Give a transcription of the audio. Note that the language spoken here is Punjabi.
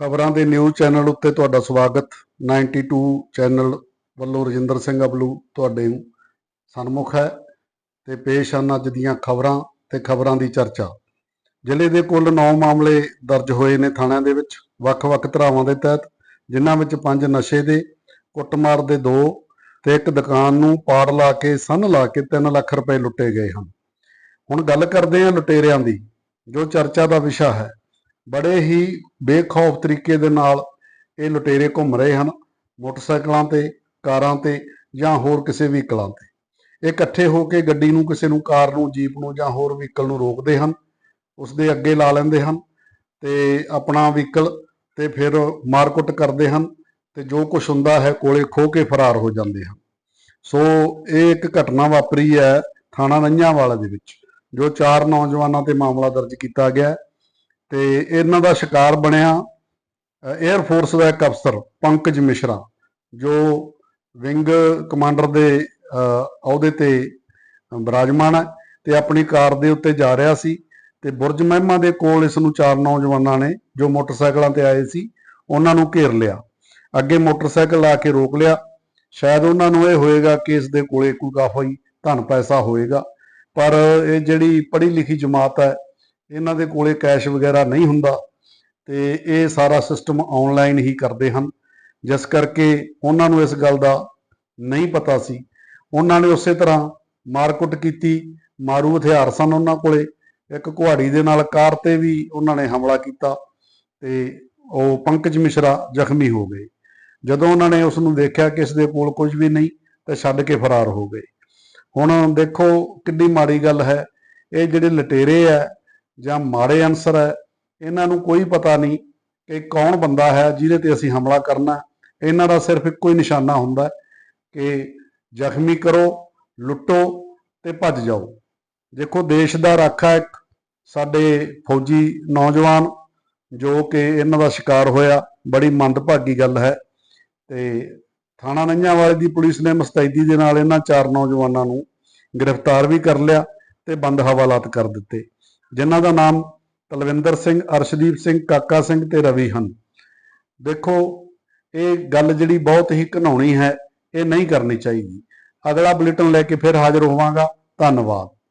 ਖਬਰਾਂ ਦੇ ਨਿਊਜ਼ ਚੈਨਲ ਉੱਤੇ ਤੁਹਾਡਾ ਸਵਾਗਤ। 92 ਚੈਨਲ ਵੱਲੋਂ ਰਜਿੰਦਰ ਸਿੰਘ ਅਬਲੂ ਤੁਹਾਡੇ ਸਨਮੁਖ ਹੈ ਤੇ ਪੇਸ਼ ਹਨ ਅੱਜ ਦੀਆਂ ਖਬਰਾਂ ਤੇ ਖਬਰਾਂ ਦੀ ਚਰਚਾ। ਜ਼ਿਲ੍ਹੇ ਦੇ ਕੁੱਲ 9 ਮਾਮਲੇ ਦਰਜ ਹੋਏ ਨੇ ਥਾਣਿਆਂ ਦੇ ਵਿੱਚ, ਵੱਖ-ਵੱਖ ਧਰਾਵਾਂ ਦੇ ਤਹਿਤ, ਜਿਨ੍ਹਾਂ ਵਿੱਚ ਪੰਜ ਨਸ਼ੇ ਦੇ, ਕੁੱਟਮਾਰ ਦੇ ਦੋ ਤੇ ਇੱਕ ਦੁਕਾਨ ਨੂੰ ਪਾੜ ਲਾ ਕੇ, ਸੰਨ ਲਾ ਕੇ 3 ਲੱਖ ਰੁਪਏ ਲੁੱਟੇ ਗਏ ਹਨ। ਹੁਣ ਗੱਲ ਕਰਦੇ ਹਾਂ ਲੁਟੇਰਿਆਂ ਦੀ, ਜੋ ਚਰਚਾ ਦਾ ਵਿਸ਼ਾ ਹੈ। ਬੜੇ ਹੀ ਬੇਖੌਫ ਤਰੀਕੇ ਦੇ ਨਾਲ ਇਹ ਲੁਟੇਰੇ ਘੁੰਮ ਰਹੇ ਹਨ, ਮੋਟਰਸਾਈਕਲਾਂ ਤੇ, ਕਾਰਾਂ ਤੇ ਜਾਂ ਹੋਰ ਕਿਸੇ ਵਹੀਕਲਾਂ ਤੇ। ਇਹ ਇਕੱਠੇ ਹੋ ਕੇ ਗੱਡੀ ਨੂੰ, ਕਿਸੇ ਨੂੰ, ਕਾਰ ਨੂੰ, ਜੀਪ ਨੂੰ ਜਾਂ ਹੋਰ ਵਹੀਕਲ ਨੂੰ ਰੋਕਦੇ ਹਨ ਉਸ ਦੇ ਅੱਗੇ ਲਾ ਲੈਂਦੇ ਹਨ ਤੇ ਆਪਣਾ ਵਹੀਕਲ ਤੇ ਫਿਰ ਮਾਰਕੁੱਟ ਕਰਦੇ ਹਨ ਤੇ ਜੋ ਕੁਝ ਹੁੰਦਾ ਹੈ ਕੋਲੇ ਖੋ ਕੇ ਫਰਾਰ ਹੋ ਜਾਂਦੇ ਹਨ। ਸੋ ਇਹ ਇੱਕ ਘਟਨਾ ਵਾਪਰੀ ਹੈ ਥਾਣਾ ਨੰਨਿਆਵਾਲਾ ਦੇ ਵਿੱਚ, ਜੋ ਚਾਰ ਨੌਜਵਾਨਾਂ ਤੇ ਮਾਮਲਾ ਦਰਜ ਕੀਤਾ ਗਿਆ ਹੈ। ਤੇ ਇਹਨਾਂ ਦਾ ਸ਼ਿਕਾਰ ਬਣਿਆ 에ਅਰ ਫੋਰਸ ਦਾ ਇੱਕ ਅਫਸਰ ਪੰਕਜ ਮਿਸ਼ਰਾ ਜੋ ਵਿੰਗ ਕਮਾਂਡਰ ਦੇ ਅਹ, ਅਹੁਦੇ ਤੇ ਬਿਰਾਜਮਾਨ ਹੈ ਤੇ ਆਪਣੀ ਕਾਰ ਦੇ ਉੱਤੇ ਜਾ ਰਿਹਾ ਸੀ ਤੇ ਬੁਰਜ ਮਹਿਮਾ ਦੇ ਕੋਲ ਇਸ ਨੂੰ ਚਾਰ ਨੌਜਵਾਨਾਂ ਨੇ ਜੋ ਮੋਟਰਸਾਈਕਲਾਂ ਤੇ ਆਏ ਸੀ ਉਹਨਾਂ ਨੂੰ ਘੇਰ ਲਿਆ। ਅੱਗੇ ਮੋਟਰਸਾਈਕਲ ਆ ਕੇ ਰੋਕ ਲਿਆ। ਸ਼ਾਇਦ ਉਹਨਾਂ ਨੂੰ ਇਹ ਹੋਏਗਾ ਕਿ ਇਸ ਦੇ ਕੋਲੇ ਕੋਈ ਕਾਫੀ ਧਨ ਪੈਸਾ ਹੋਏਗਾ ਪਰ ਇਹ ਜਿਹੜੀ ਪੜ੍ਹੀ ਲਿਖੀ ਜਮਾਤ ਹੈ ਇਹਨਾਂ ਦੇ ਕੋਲੇ ਕੈਸ਼ ਵਗੈਰਾ ਨਹੀਂ ਹੁੰਦਾ ਤੇ ਇਹ ਸਾਰਾ ਸਿਸਟਮ ਆਨਲਾਈਨ ਹੀ ਕਰਦੇ ਹਨ। ਜਿਸ ਕਰਕੇ ਉਹਨਾਂ ਨੂੰ ਇਸ ਗੱਲ ਦਾ ਨਹੀਂ ਪਤਾ ਸੀ। ਉਹਨਾਂ ਨੇ ਉਸੇ ਤਰ੍ਹਾਂ ਮਾਰਕੁੱਟ ਕੀਤੀ, ਮਾਰੂ ਹਥਿਆਰ ਸਨ ਉਹਨਾਂ ਕੋਲੇ। ਇੱਕ ਕੁਹਾੜੀ ਦੇ ਨਾਲ ਕਾਰ ਤੇ ਵੀ ਉਹਨਾਂ ਨੇ ਹਮਲਾ ਕੀਤਾ ਤੇ ਉਹ ਪੰਕਜ ਮਿਸ਼ਰਾ ਜ਼ਖਮੀ ਹੋ ਗਏ। ਜਦੋਂ ਉਹਨਾਂ ਨੇ ਉਸ ਨੂੰ ਦੇਖਿਆ ਕਿ ਇਸ ਦੇ ਕੋਲ ਕੁਝ ਵੀ ਨਹੀਂ, ਤਾਂ ਛੱਡ ਕੇ ਫਰਾਰ ਹੋ ਗਏ। ਹੁਣ ਦੇਖੋ ਕਿੰਨੀ ਮਾੜੀ ਗੱਲ ਹੈ। ਇਹ ਜਿਹੜੇ ਲਟੇਰੇ ਹੈ ਜਾਂ ਮਾੜੇ ਅਨਸਰ ਹੈ, ਇਹਨਾਂ ਨੂੰ ਕੋਈ ਪਤਾ ਨਹੀਂ ਕਿ ਕੌਣ ਬੰਦਾ ਹੈ ਜਿਹਦੇ ਤੇ ਅਸੀਂ ਹਮਲਾ ਕਰਨਾ ਇਹਨਾਂ ਦਾ ਸਿਰਫ ਇੱਕੋ ਹੀ ਨਿਸ਼ਾਨਾ ਹੁੰਦਾ ਕਿ ਜ਼ਖਮੀ ਕਰੋ, ਲੁੱਟੋ ਤੇ ਭੱਜ ਜਾਓ। ਦੇਖੋ, ਦੇਸ਼ ਦਾ ਰਾਖਾ ਇੱਕ ਸਾਡੇ ਫੌਜੀ ਨੌਜਵਾਨ ਜੋ ਕਿ ਇਹਨਾਂ ਦਾ ਸ਼ਿਕਾਰ ਹੋਇਆ, ਬੜੀ ਮੰਦਭਾਗੀ ਗੱਲ ਹੈ ਤੇ ਥਾਣਾ ਨੰਨਿਆਵਾਲੇ ਦੀ ਪੁਲਿਸ ਨੇ ਮੁਸਤੈਦੀ ਦੇ ਨਾਲ ਇਹਨਾਂ ਚਾਰ ਨੌਜਵਾਨਾਂ ਨੂੰ ਗ੍ਰਿਫਤਾਰ ਵੀ ਕਰ ਲਿਆ ਤੇ ਬੰਦ ਹਵਾਲਾਤ ਕਰ ਦਿੱਤੇ। ਜਿਨ੍ਹਾਂ ਦਾ ਨਾਮ ਤਲਵਿੰਦਰ ਸਿੰਘ, ਅਰਸ਼ਦੀਪ ਸਿੰਘ, ਕਾਕਾ ਸਿੰਘ ਤੇ ਰਵੀ ਹਨ। ਦੇਖੋ, ਇਹ ਗੱਲ ਜਿਹੜੀ ਬਹੁਤ ਹੀ ਘਿਨਾਉਣੀ ਹੈ, ਇਹ ਨਹੀਂ ਕਰਨੀ ਚਾਹੀਦੀ। ਅਗਲਾ ਬੁਲੇਟਿਨ ਲੈ ਕੇ ਫਿਰ ਹਾਜ਼ਰ ਹੋਵਾਂਗਾ। ਧੰਨਵਾਦ।